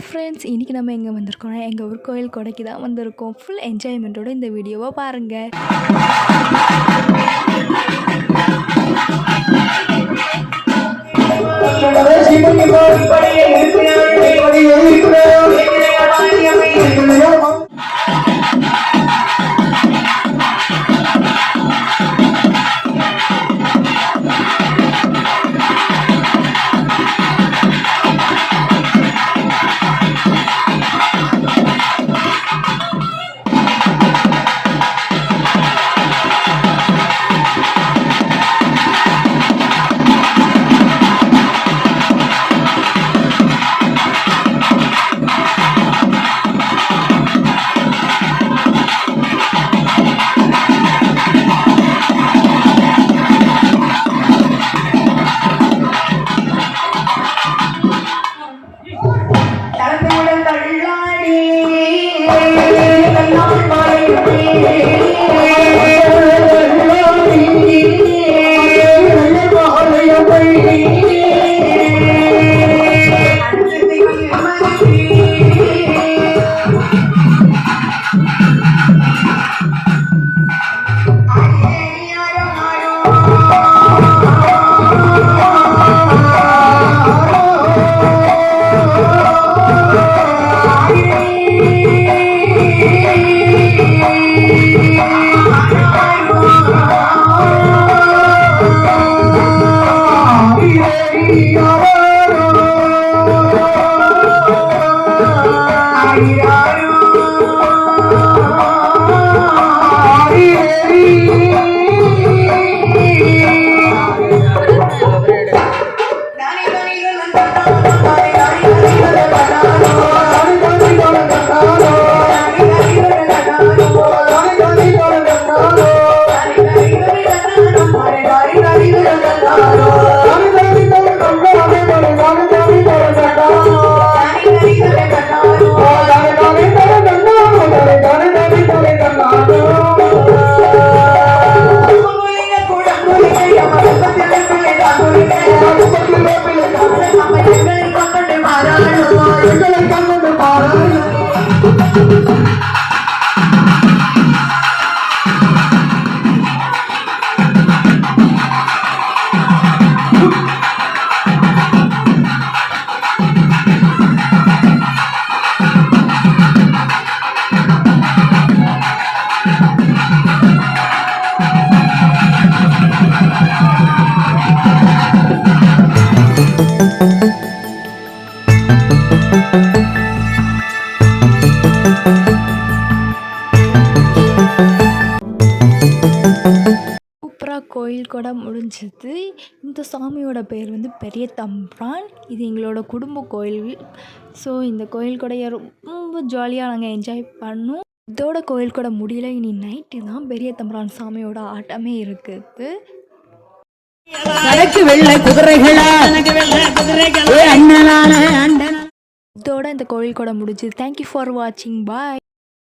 Hi friends இன்றைக்கி நம்ம எங்கே வந்திருக்கோம்னா எங்கள் ஊர் கோயில் கொடைக்கு தான் வந்திருக்கோம். ஃபுல் என்ஜாய்மெண்ட்டோட இந்த வீடியோவை பாருங்கள் சூப்பராக கோயில் கூட முடிஞ்சது. இந்த சாமியோட பேர் வந்து பெரிய தம்ப்ரான் இது எங்களோட குடும்ப கோயில். ஸோ இந்த கோயில் கூடைய ரொம்ப ஜாலியாக நாங்கள் என்ஜாய் பண்ணோம். இதோட கோயில் கூட முடியல. இனி நைட்டு தான் பெரிய தம்ப்ரான் சாமியோட ஆட்டமே இருக்குது கடைக்கு வெள்ளை குதிரைகளா? இதோட இந்த கோயில் கூட முடிஞ்சது. தேங்க்யூ ஃபார் வாட்சிங் பாய்